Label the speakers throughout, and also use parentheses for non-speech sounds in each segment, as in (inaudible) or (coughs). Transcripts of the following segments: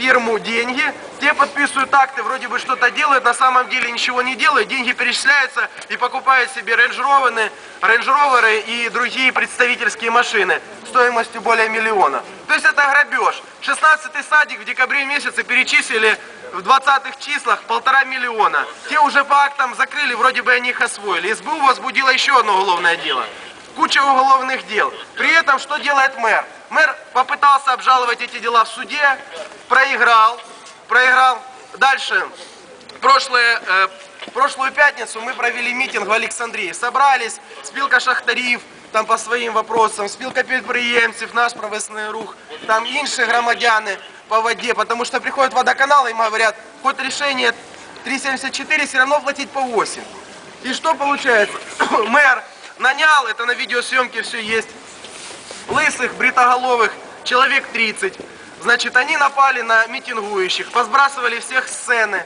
Speaker 1: фирму деньги, те подписывают акты, вроде бы что-то делают, на самом деле ничего не делают, деньги перечисляются и покупают себе рейндж-роверы, и другие представительские машины стоимостью более миллиона. То есть это грабеж. 16-й садик в декабре месяце перечислили в 20-х числах полтора миллиона. Те уже по актам закрыли, вроде бы они их освоили. СБУ возбудила еще одно уголовное дело Куча уголовных дел. При этом что делает мэр? Мэр попытался обжаловать эти дела в суде, проиграл, проиграл. Дальше, прошлое, э, прошлую пятницу мы провели митинг в Александрии. Собрались, спилка шахтарів, там по своїм вопросам, спілка підприємців, наш провесний рух, там інші громадяни по воде, потому что приходят водоканалы и говорят, хоть решение 3,74, все равно платить по 8. И что получается? (coughs) Мэр нанял, это на видеосъемке все есть, лысых, бритоголовых, человек 30. Значит, они напали на митингующих, позбрасывали всех сцены.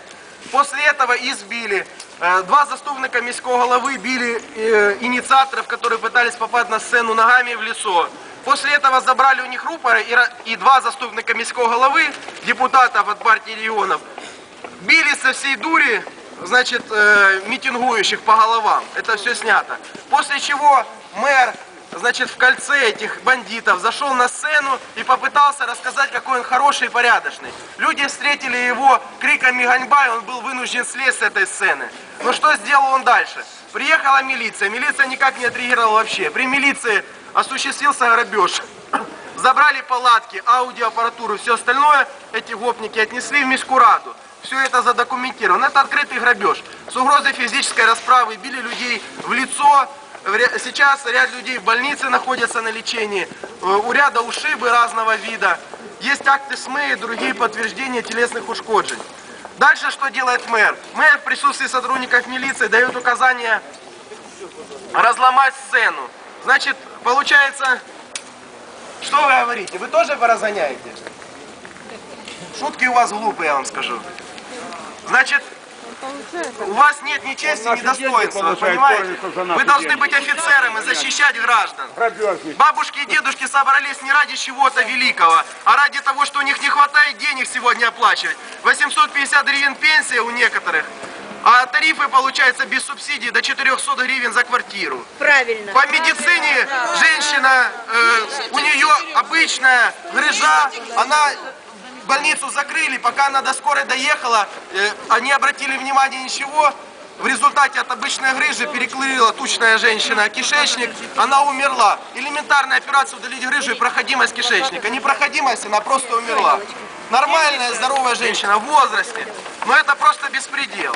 Speaker 1: После этого избили. Э, Два заступника міського головы били э, инициаторов, которые пытались попасть на сцену ногами в лицо. После этого забрали у них рупоры и, два заступника міського головы, депутатов от партии регионов, били со всей дури, значит, э, митингующих по головам. Это все снято. После чего мэр, значит, в кольце этих бандитов зашел на сцену и попытался рассказать, какой он хороший и порядочный. Люди встретили его криками «Ганьба», и он был вынужден слезть с этой сцены. Но что сделал он дальше? Приехала милиция. Милиция никак не отреагировала вообще. При милиции осуществился грабеж. Забрали палатки, аудиоаппаратуру, все остальное эти гопники отнесли в Мискураду. Все это задокументировано. Это открытый грабеж. С угрозой физической расправы били людей в лицо. Сейчас ряд людей в больнице находятся на лечении. Э, У ряда ушибы разного вида. Есть акты СМЭ и другие подтверждения телесных ушкоджений. Дальше что делает мэр? Мэр в присутствии сотрудников милиции дает указание разломать сцену. Значит, получается, что вы говорите? Вы тоже поразгоняете? Шутки у вас глупые, я вам скажу. Значит, у вас нет ни чести, ни достоинства, понимаете? Вы должны быть офицером и защищать граждан. Бабушки и дедушки собрались не ради чего-то великого, а ради того, что у них не хватает денег сегодня оплачивать. 850 гривен пенсия у некоторых, а тарифы получаются без субсидий до 400 гривен за квартиру.
Speaker 2: Правильно.
Speaker 1: По медицине женщина, э, у нее обычная грыжа, она больницу закрыли, пока она до скорой доехала, э, они обратили внимание ничего, в результате от обычной грыжи перекрыла тучная женщина кишечник, она умерла. Элементарная операция удалить грыжу и проходимость кишечника. Непроходимость, она просто умерла. Нормальная, здоровая женщина в возрасте. Но это просто беспредел.